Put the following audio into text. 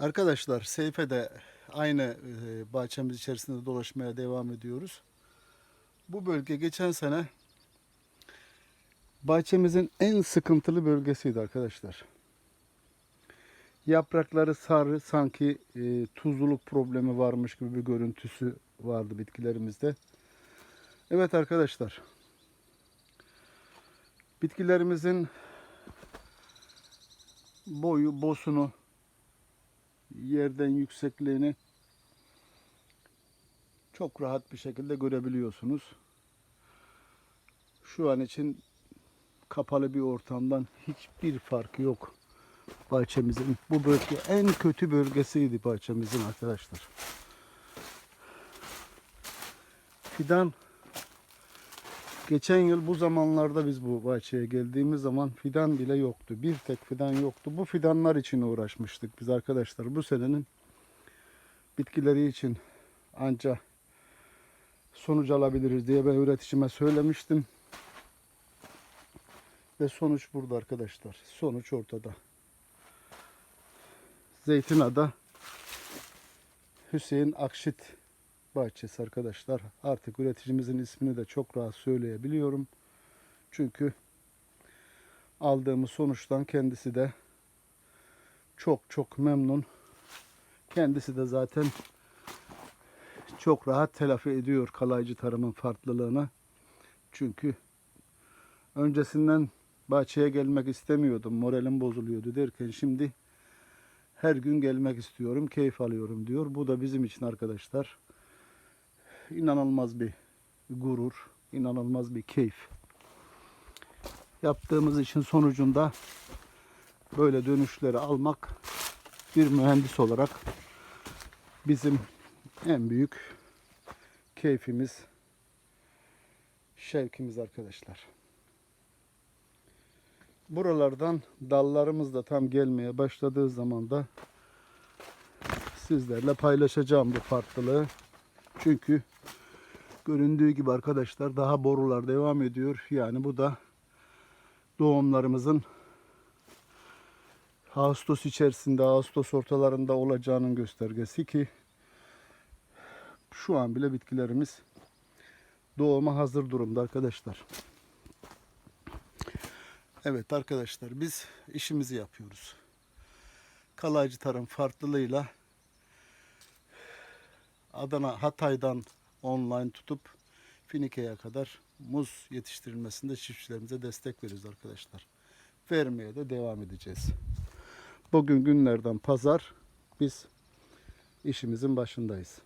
Arkadaşlar Seyfe'de aynı e, bahçemiz içerisinde dolaşmaya devam ediyoruz. Bu bölge geçen sene bahçemizin en sıkıntılı bölgesiydi arkadaşlar. Yaprakları sarı sanki e, tuzluluk problemi varmış gibi bir görüntüsü vardı bitkilerimizde. Evet arkadaşlar. Bitkilerimizin boyu, bosunu, yerden yüksekliğini çok rahat bir şekilde görebiliyorsunuz. Şu an için kapalı bir ortamdan hiçbir farkı yok bahçemizin. Bu bölge en kötü bölgesiydi bahçemizin arkadaşlar. Fidan geçen yıl bu zamanlarda biz bu bahçeye geldiğimiz zaman fidan bile yoktu. Bir tek fidan yoktu. Bu fidanlar için uğraşmıştık biz arkadaşlar. Bu senenin bitkileri için anca sonuç alabiliriz diye ben üreticime söylemiştim. Ve sonuç burada arkadaşlar. Sonuç ortada. Zeytinada Hüseyin Akşit bahçesi arkadaşlar. Artık üreticimizin ismini de çok rahat söyleyebiliyorum. Çünkü aldığımız sonuçtan kendisi de çok çok memnun. Kendisi de zaten çok rahat telafi ediyor kalaycı tarımın farklılığını. Çünkü öncesinden bahçeye gelmek istemiyordum. Moralim bozuluyordu derken şimdi her gün gelmek istiyorum, keyif alıyorum diyor. Bu da bizim için arkadaşlar inanılmaz bir gurur, inanılmaz bir keyif. Yaptığımız işin sonucunda böyle dönüşleri almak bir mühendis olarak bizim en büyük keyfimiz, şevkimiz arkadaşlar. Buralardan dallarımız da tam gelmeye başladığı zaman da sizlerle paylaşacağım bu farklılığı. Çünkü göründüğü gibi arkadaşlar daha borular devam ediyor. Yani bu da doğumlarımızın Ağustos içerisinde, Ağustos ortalarında olacağının göstergesi ki şu an bile bitkilerimiz doğuma hazır durumda arkadaşlar. Evet arkadaşlar biz işimizi yapıyoruz. Kalaycı tarım farklılığıyla Adana Hatay'dan online tutup Finike'ye kadar muz yetiştirilmesinde çiftçilerimize destek veriyoruz arkadaşlar. Vermeye de devam edeceğiz. Bugün günlerden pazar biz işimizin başındayız.